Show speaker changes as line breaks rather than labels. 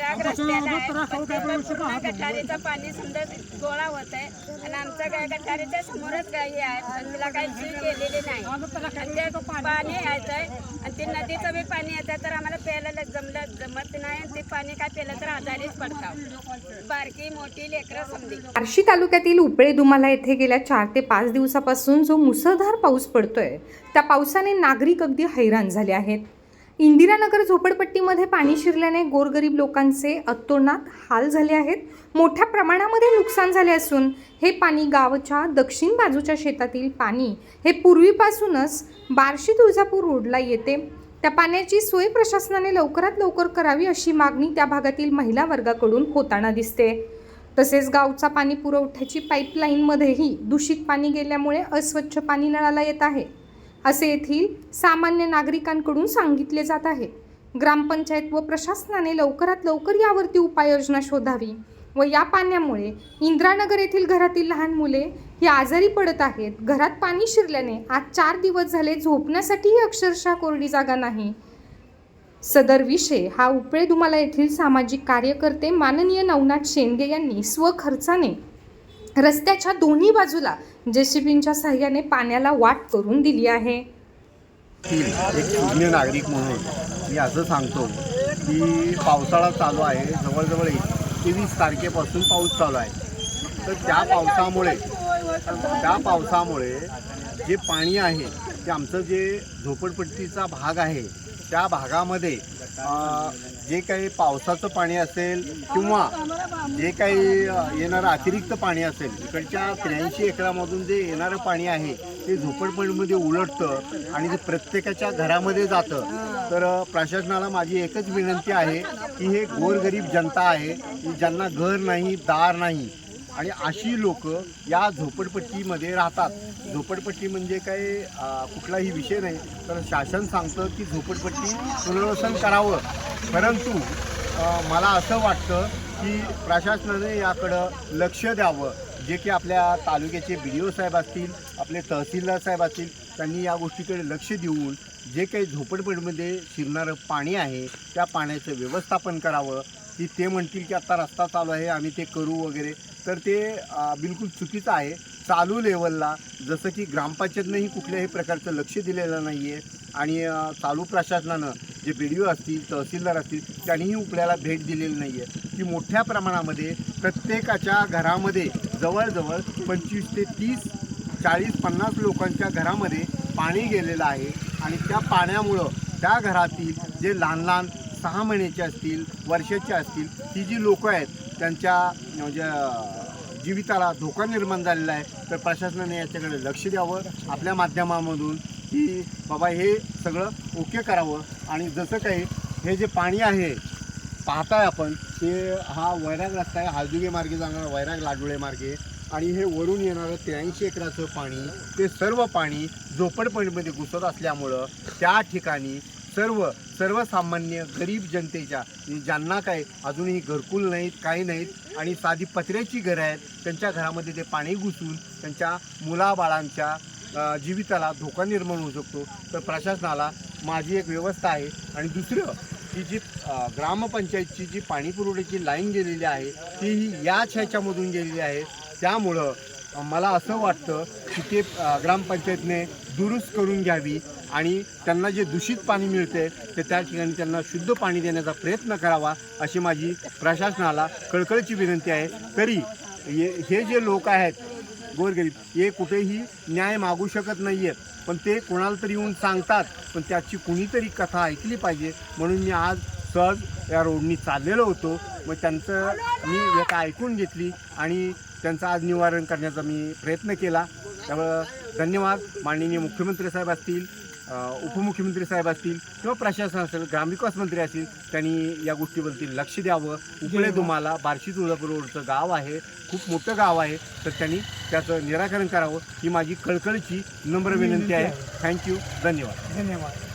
डाग रस्त्याला आहे, पण त्याचं पूर्ण गटारीचं पाणी समजा गोळा होत आहे. आणि आमचं काय गटारीच्या समोरच गाई आहे पण तिला काही सोय केलेली नाही. आणि ते पाणी यायचं आहे. आणि ते नदीचं बी पाणी येतं तर आम्हाला प्यायला जमलं जमत नाही. आणि ते पाणी काय प्यायलं तर आजारीच पडतात. बारकी मोठी लेकरं
बार्शी तालुक्यातील उपळे दुमाला येथे गेल्या चार ते पाच दिवसापासून जो मुसळधार पाऊस पडतोय त्या पावसाने नागरिक अगदी हैराण झाले आहेत. इंदिरानगर झोपडपट्टीमध्ये पाणी शिरल्याने गोरगरीब लोकांचे अतोनात हाल झाले आहेत. मोठ्या प्रमाणामध्ये नुकसान झाले असून हे पाणी गावच्या दक्षिण बाजूच्या शेतातील पाणी हे पूर्वीपासूनच बार्शी तुळजापूर रोडला येते. त्या पाण्याची सोय प्रशासनाने लवकरात लवकर करावी अशी मागणी त्या भागातील महिला वर्गाकडून होताना दिसते. तसेच गावचा पाणी पुरवठ्याची पाईपलाईनमध्येही दूषित पाणी गेल्यामुळे अस्वच्छ पाणी नळाला येत आहे. असे येथील सामान्य नागरिकांकडून सांगितले जात आहे. ग्रामपंचायत व प्रशासनाने लवकरात लवकर यावरती उपाययोजना शोधावी व या पाण्यामुळे इंद्रानगर येथील घरातील लहान मुले ही आजारी पडत आहेत. घरात पाणी शिरल्याने आज चार दिवस झाले झोपण्यासाठीही अक्षरशः कोरडी जागा नाही. सदर विषय हा उपळे दुमाला येथील सामाजिक कार्यकर्ते माननीय नवनाथ शेंडगे यांनी स्वखर्चाने रस्त्याच्या दोन्ही बाजूला जेसीबींच्या साह्याने पाण्याला वाट करून दिली आहे.
एक शून्य नागरिक म्हणून मी असं सांगतो की पावसाळा चालू आहे. जवळजवळ एकवीस तारखेपासून पाऊस चालू आहे. तर त्या पावसामुळे त्या पावसामुळे जे पाणी आहे ते आमचं जे झोपडपट्टीचा भाग आहे त्या भागामध्ये जे काही पावसाचं पाणी असेल किंवा जे काही येणारं अतिरिक्त पाणी असेल इकडच्या त्र्याऐंशी एकरामधून जे येणारं पाणी आहे ते झोपडपट्टीमध्ये उलटतं आणि ते प्रत्येकाच्या घरामध्ये जातं. तर प्रशासनाला माझी एकच विनंती आहे की हे गोरगरीब जनता आहे की ज्यांना घर नाही दार नाही आणि अशी लोक या झोपडपट्टीमध्ये राहतात. झोपडपट्टी म्हणजे काही कुठलाही विषय नाही. तर शासन सांगतं की झोपडपट्टी पुनर्वसन करावं. परंतु मला असं वाटतं की प्रशासनाने याकडं लक्ष द्यावं. जे की आपल्या तालुक्याचे बी डी ओ साहेब असतील आपले तहसीलदार साहेब असतील त्यांनी या गोष्टीकडे लक्ष देऊन जे काही झोपडपट्टीमध्ये शिरणारं पाणी आहे त्या पाण्याचं व्यवस्थापन करावं. की ते म्हणतील की आता रस्ता चालू आहे आम्ही ते करू वगैरे. तर ते बिलकुल चुकीचं आहे. चालू लेवलला जसं की ग्रामपंचायतनंही कुठल्याही प्रकारचं लक्ष दिलेलं नाही आहे आणि चालू प्रशासनानं जे बी डी ओ असतील तहसीलदार असतील त्यांनीही उपल्याला भेट दिलेली नाही आहे की मोठ्या प्रमाणामध्ये प्रत्येकाच्या घरामध्ये जवळजवळ पंचवीस ते तीस चाळीस पन्नास लोकांच्या घरामध्ये पाणी गेलेलं आहे. आणि त्या पाण्यामुळं त्या घरातील जे लहान लहान सहा महिन्याचे असतील वर्षाचे असतील ही जी लोकं आहेत त्यांच्या म्हणजे जीविताला धोका निर्माण झालेला आहे. तर प्रशासनाने याच्याकडे लक्ष द्यावं. आपल्या माध्यमामधून की बाबा हे सगळं ओके करावं. आणि जसं काही हे जे पाणी आहे पाहताय आपण ते हा वैराग रस्ता आहे. हालजुगे मार्गे जाणारा वैराग लाडुळे मार्गे. आणि हे वरून येणारं त्र्याऐंशी एकराचं पाणी ते सर्व पाणी झोपडपणीमध्ये घुसत असल्यामुळं त्या ठिकाणी सर्व सर्वसामान्य गरीब जनतेच्या ज्यांना काय अजूनही घरकुल नाहीत काही नाहीत आणि साधी पत्र्याची घरं आहेत त्यांच्या घरामध्ये ते पाणी घुसून त्यांच्या मुलाबाळांच्या जीविताला धोका निर्माण होऊ शकतो. तर प्रशासनाला माझी एक व्यवस्था आहे. आणि दुसरं की जी ग्रामपंचायतची जी पाणीपुरवठ्याची लाईन गेलेली आहे ती ही याच ह्याच्यामधून गेलेली आहे. त्यामुळं मला असं वाटतं की ते ग्रामपंचायतने दुरुस्त करून घ्यावी. आणि त्यांना जे दूषित पाणी मिळते ते त्या ठिकाणी त्यांना शुद्ध पाणी देण्याचा प्रयत्न करावा अशी माझी प्रशासनाला कळकळीची विनंती आहे. तरी हे हे जे लोक आहेत गोरगरीब हे कुठेही न्याय मागू शकत नाही आहेत पण ते कोणाला तरी येऊन सांगतात पण त्याची कुणीतरी कथा ऐकली पाहिजे. म्हणून मी आज सहज या रोडनी चाललेलो होतो. मग त्यांचं मी व्यथा ऐकून घेतली आणि त्यांचं आज निवारण करण्याचा मी प्रयत्न केला. त्यामुळं धन्यवाद. माननीय मुख्यमंत्री साहेब असतील उपमुख्यमंत्री साहेब असतील किंवा प्रशासन असेल ग्रामविकास मंत्री असतील त्यांनी या गोष्टीवरती लक्ष द्यावं. उपळे तुम्हाला बार्शी तुळजापूर रोडचं गाव आहे खूप मोठं गाव आहे तर त्यांनी त्याचं निराकरण करावं. ही माझी कळकळीची नम्र विनंती आहे. थँक्यू धन्यवाद.
धन्यवाद.